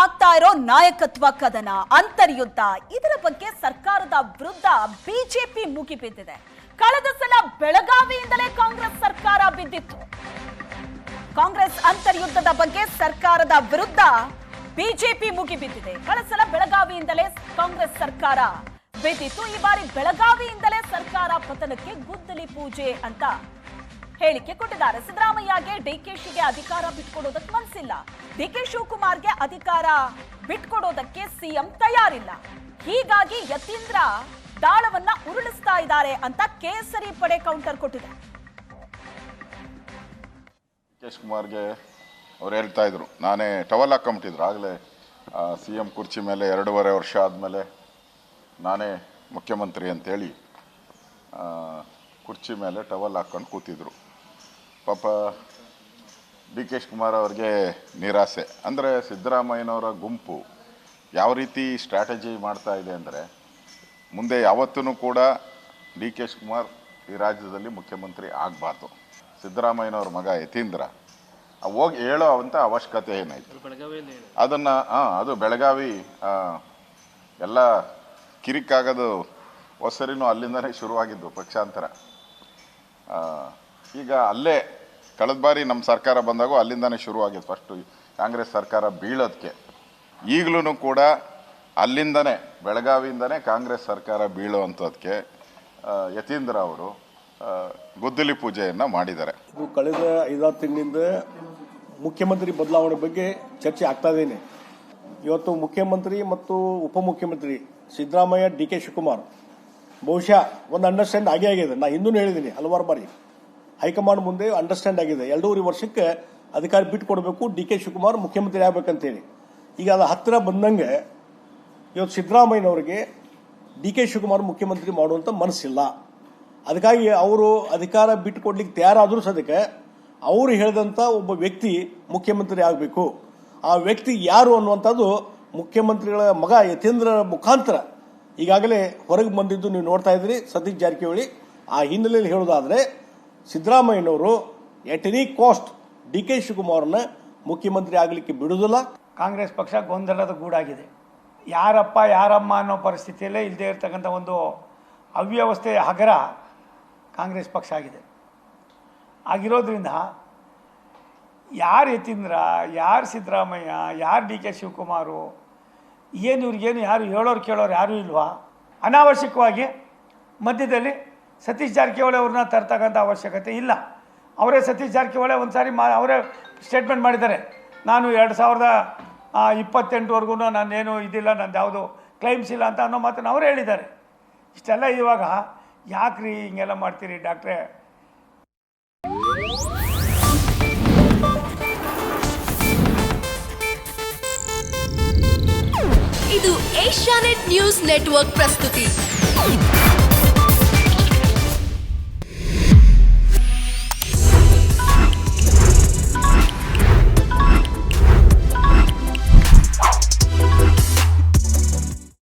ಆಗ್ತಾ ಇರೋ ನಾಯಕತ್ವ ಕದನ ಅಂತರ್ಯುದ್ಧ. ಇದರ ಬಗ್ಗೆ ಸರ್ಕಾರದ ವಿರುದ್ಧ ಬಿಜೆಪಿ ಮುಗಿ ಬಿದ್ದಿದೆ. ಕಳೆದ ಸಲ ಬೆಳಗಾವಿಯಿಂದಲೇ ಕಾಂಗ್ರೆಸ್ ಸರ್ಕಾರ ಬಿದ್ದಿತ್ತು. ಕಾಂಗ್ರೆಸ್ ಅಂತರ್ಯುದ್ಧದ ಬಗ್ಗೆ ಸರ್ಕಾರದ ವಿರುದ್ಧ ಬಿಜೆಪಿ ಮುಗಿ ಬಿದ್ದಿದೆ. ಕಳೆದ ಸಲ ಬೆಳಗಾವಿಯಿಂದಲೇ ಕಾಂಗ್ರೆಸ್ ಸರ್ಕಾರ ಬಿದ್ದಿತ್ತು. ಈ ಬಾರಿ ಬೆಳಗಾವಿಯಿಂದಲೇ ಸರ್ಕಾರ ಪತನಕ್ಕೆ ಗುದ್ದಲಿ ಪೂಜೆ ಅಂತ ಹೇಳಿಕೆ ಕೊಟ್ಟಿದ್ದಾರೆ. ಸಿದ್ದರಾಮಯ್ಯಗೆ ಡಿಕೆಶಿಗೆ ಅಧಿಕಾರ ಬಿಟ್ಕೊಡೋದಕ್ಕೆ ಮನಸ್ಸಿಲ್ಲ ಡಿಕೆ ಶಿವಕುಮಾರ್ಗೆ ಅಧಿಕಾರ ಬಿಟ್ಕೊಡೋದಕ್ಕೆ ಸಿಎಂ ತಯಾರಿಲ್ಲ. ಹೀಗಾಗಿ ಯತೀಂದ್ರ ದಾಳವನ್ನ ಉರುಳಿಸ್ತಾ ಇದ್ದಾರೆ ಅಂತ ಕೇಸರಿ ಪಡೆ ಕೌಂಟರ್ ಕೊಟ್ಟಿದೆ. ಡಿಕೆಶ್ ಕುಮಾರ್ಗೆ ಅವ್ರು ಹೇಳ್ತಾ ಇದ್ರು. ನಾನೇ ಟವಲ್ ಹಾಕೊಂಬಿಟ್ಟಿದ್ರು ಆಗಲೇ ಸಿ ಎಂ ಕುರ್ಚಿ ಮೇಲೆ ಎರಡೂವರೆ ವರ್ಷ ಆದಮೇಲೆ ನಾನೇ ಮುಖ್ಯಮಂತ್ರಿ ಅಂತೇಳಿ ಕುರ್ಚಿ ಮೇಲೆ ಟವಲ್ ಹಾಕ್ಕೊಂಡು ಕೂತಿದ್ರು. ಪಾಪ ಡಿ ಕೆ ಶಿವಕುಮಾರ್ ಅವ್ರಿಗೆ ನಿರಾಸೆ. ಅಂದರೆ ಸಿದ್ದರಾಮಯ್ಯನವರ ಗುಂಪು ಯಾವ ರೀತಿ ಸ್ಟ್ರಾಟಜಿ ಮಾಡ್ತಾ ಇದೆ ಅಂದರೆ ಮುಂದೆ ಯಾವತ್ತೂ ಕೂಡ ಡಿ ಕೆ ಶಿವಕುಮಾರ್ ಈ ರಾಜ್ಯದಲ್ಲಿ ಮುಖ್ಯಮಂತ್ರಿ ಆಗಬಾರ್ದು. ಸಿದ್ದರಾಮಯ್ಯನವ್ರ ಮಗ ಯತೀಂದ್ರ ಹೋಗಿ ಹೇಳೋ ಅಂತ ಅವಶ್ಯಕತೆ ಏನಾಯಿತು? ಅದನ್ನು ಹಾಂ ಅದು ಬೆಳಗಾವಿ ಎಲ್ಲ ಕಿರಿಕಾಗೋದು ಹೊಸರಿನೂ ಅಲ್ಲಿಂದನೇ ಶುರುವಾಗಿದ್ದು ಪಕ್ಷಾಂತರ. ಈಗ ಅಲ್ಲೇ ಕಳೆದ ಬಾರಿ ನಮ್ಮ ಸರ್ಕಾರ ಬಂದಾಗ ಅಲ್ಲಿಂದನೇ ಶುರುವಾಗಿದೆ ಫಸ್ಟು ಕಾಂಗ್ರೆಸ್ ಸರ್ಕಾರ ಬೀಳೋದಕ್ಕೆ. ಈಗಲೂ ಕೂಡ ಅಲ್ಲಿಂದನೇ, ಬೆಳಗಾವಿಯಿಂದನೇ ಕಾಂಗ್ರೆಸ್ ಸರ್ಕಾರ ಬೀಳುವಂಥದ್ದಕ್ಕೆ ಯತೀಂದ್ರ ಅವರು ಗುದ್ದಲಿ ಪೂಜೆಯನ್ನು ಮಾಡಿದ್ದಾರೆ. ಇದು ಕಳೆದ ಐದಾರು ತಿಂಗಳಿಂದ ಮುಖ್ಯಮಂತ್ರಿ ಬದಲಾವಣೆ ಬಗ್ಗೆ ಚರ್ಚೆ ಆಗ್ತಾ ಇದ್ದೇನೆ ಇವತ್ತು ಮುಖ್ಯಮಂತ್ರಿ ಮತ್ತು ಉಪಮುಖ್ಯಮಂತ್ರಿ ಸಿದ್ದರಾಮಯ್ಯ ಡಿ ಕೆ ಶಿವಕುಮಾರ್ ಬಹುಶಃ ಒಂದು ಅಂಡರ್ಸ್ಟ್ಯಾಂಡ್ ಆಗೇ ಆಗಿದೆ. ನಾನು ಹಿಂದೂ ಹೇಳಿದ್ದೀನಿ ಹಲವಾರು ಬಾರಿ. ಹೈಕಮಾಂಡ್ ಮುಂದೆ ಅಂಡರ್ಸ್ಟ್ಯಾಂಡ್ ಆಗಿದೆ. ಎರಡೂವರೆ ವರ್ಷಕ್ಕೆ ಅಧಿಕಾರ ಬಿಟ್ಟು ಕೊಡಬೇಕು ಡಿ ಕೆ ಶಿವಕುಮಾರ್ ಮುಖ್ಯಮಂತ್ರಿ ಆಗ್ಬೇಕಂತೇಳಿ. ಈಗ ಅದು ಹತ್ತಿರ ಬಂದಂಗೆ ಇವತ್ತು ಸಿದ್ದರಾಮಯ್ಯನವರಿಗೆ ಡಿ ಕೆ ಶಿವಕುಮಾರ್ ಮುಖ್ಯಮಂತ್ರಿ ಮಾಡುವಂಥ ಮನಸ್ಸಿಲ್ಲ. ಅದಕ್ಕಾಗಿ ಅವರು ಅಧಿಕಾರ ಬಿಟ್ಟು ಕೊಡ್ಲಿಕ್ಕೆ ತಯಾರಾದರೂ ಸದ್ಯಕ್ಕೆ ಅವರು ಹೇಳಿದಂಥ ಒಬ್ಬ ವ್ಯಕ್ತಿ ಮುಖ್ಯಮಂತ್ರಿ ಆಗಬೇಕು. ಆ ವ್ಯಕ್ತಿ ಯಾರು ಅನ್ನುವಂಥದ್ದು ಮುಖ್ಯಮಂತ್ರಿಗಳ ಮಗ ಯತೀಂದ್ರ ಮುಖಾಂತರ ಈಗಾಗಲೇ ಹೊರಗೆ ಬಂದಿದ್ದು ನೀವು ನೋಡ್ತಾ ಇದ್ರಿ ಸತೀಶ್ ಜಾರಕಿಹೊಳಿ ಆ ಹಿನ್ನೆಲೆಯಲ್ಲಿ ಹೇಳೋದಾದ್ರೆ ಸಿದ್ದರಾಮಯ್ಯನವರು at any cost D K ಶಿವಕುಮಾರ್ನ ಮುಖ್ಯಮಂತ್ರಿ ಆಗಲಿಕ್ಕೆ ಬಿಡುವುದಿಲ್ಲ. ಕಾಂಗ್ರೆಸ್ ಪಕ್ಷ ಗೊಂದಲದ ಗೂಡಾಗಿದೆ. ಯಾರಪ್ಪ, ಯಾರಮ್ಮ ಅನ್ನೋ ಪರಿಸ್ಥಿತಿಯಲ್ಲೇ ಇಲ್ಲದೆ ಇರತಕ್ಕಂಥ ಒಂದು ಅವ್ಯವಸ್ಥೆಯ ಹಗರ ಕಾಂಗ್ರೆಸ್ ಪಕ್ಷ ಆಗಿದೆ. ಆಗಿರೋದ್ರಿಂದ ಯಾರು ಯತೀಂದ್ರ, ಯಾರು ಸಿದ್ದರಾಮಯ್ಯ, ಯಾರು ಡಿ ಕೆ ಶಿವಕುಮಾರು, ಏನು ಇವ್ರಿಗೇನು ಯಾರು ಹೇಳೋರು ಕೇಳೋರು ಯಾರೂ ಇಲ್ವಾ? ಅನಾವಶ್ಯಕವಾಗಿ ಮಧ್ಯದಲ್ಲಿ ಸತೀಶ್ ಜಾರಕಿಹೊಳಿ ಅವ್ರನ್ನ ತರ್ತಕ್ಕಂಥ ಅವಶ್ಯಕತೆ ಇಲ್ಲ. ಅವರೇ ಸತೀಶ್ ಜಾರಕಿಹೊಳಿ ಒಂದು ಸಾರಿ ಮಾ ಅವರೇ ಸ್ಟೇಟ್ಮೆಂಟ್ ಮಾಡಿದ್ದಾರೆ. ನಾನು ಎರಡು ಸಾವಿರದ ಇಪ್ಪತ್ತೆಂಟುವರೆಗೂ ನಾನೇನು ಇದಿಲ್ಲ, ನಂದು ಯಾವುದು ಕ್ಲೈಮ್ಸ್ ಇಲ್ಲ ಅಂತ ಅನ್ನೋ ಮಾತನ್ನು ಅವರು ಹೇಳಿದ್ದಾರೆ. ಇಷ್ಟೆಲ್ಲ ಇವಾಗ ಯಾಕ್ರಿ ಹಿಂಗೆಲ್ಲ ಮಾಡ್ತೀರಿ ಡಾಕ್ಟ್ರೇ? ಇದು ಏಷ್ಯಾನೆಟ್ ನ್ಯೂಸ್ ನೆಟ್ವರ್ಕ್ ಪ್ರಸ್ತುತಿ.